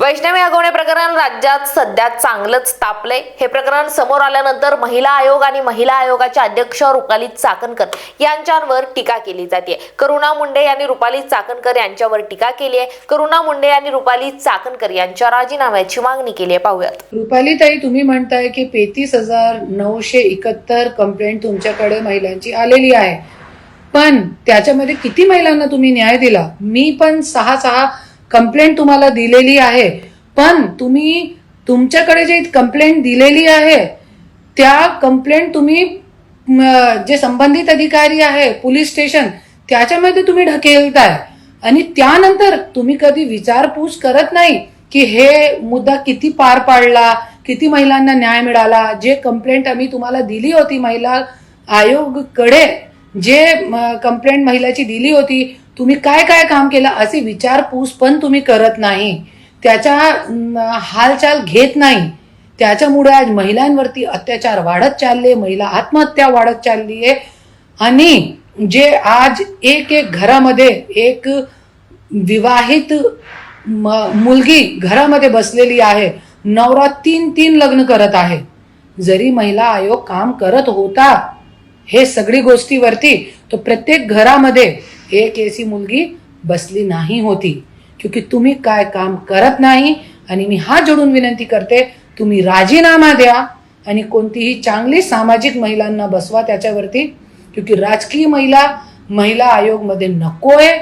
वैष्णवी हगवणे प्रकरण राज्यात सध्या चांगलंच तापले हे प्रकरण समोर आल्यानंतर महिला आयोग आणि महिला आयोगाच्या अध्यक्ष रुपाली चाकणकर यांच्यावर टीका केली जाते. करुणा मुंडे यांनी रुपाली चाकणकर यांच्यावर टीका केली आहे. करुणा मुंडे यांनी रुपाली चाकणकर यांच्या राजीनाम्याची मागणी केली आहे. पाहूयात. रुपाली ताई तुम्ही म्हणताय की पेतीस हजार नऊशे एकाहत्तर कंप्लेंट तुमच्याकडे महिलांची आलेली आहे. पण त्याच्यामध्ये किती महिलांना तुम्ही न्याय दिला? मी पण सहा सहा कंप्लेंट तुम्हाला दिलेली आहे. पण तुम्ही तुमच्याकडे जे कंप्लेंट दिलेली आहे त्या कंप्लेंट तुम्ही जे संबंधित अधिकारी आहे पोलीस स्टेशन त्याच्यामध्ये तुम्ही ढकेलताय आणि त्यानंतर तुम्ही कधी विचारपूस करत नाही की हे मुद्दा किती पार पाडला किती महिलांना न्याय मिळाला जे कंप्लेंट आम्ही तुम्हाला दिली होती महिला आयोगकडे जे कंप्लेंट महिलाची दिली होती तुम्ही काय काय काम केलं अशी विचारपूस पण तुम्ही करत नाही. त्याच्या हालचाल घेत नाही. त्याच्यामुळे आज महिलांवरती अत्याचार वाढत चालले महिला आत्महत्या वाढत चालली आहे आणि जे आज एक एक घरामध्ये एक विवाहित म- मुलगी घरामध्ये बसलेली आहे नवरा तीन तीन लग्न करत आहे. जरी महिला आयोग काम करत होता हे सगळी गोष्टीवरती तो प्रत्येक घरामध्ये एक ऐसी मुलगी बसली नाही होती. क्योंकि तुम्ही काय काम करत नाही आणि मी हा जोडून विनंती करते तुम्ही राजीनामा द्या आणि कोणतीही चांगली सामाजिक महिलांना बसवा त्याच्यावरती. क्योंकि राजकीय महिला महिला आयोगमध्ये नको आहे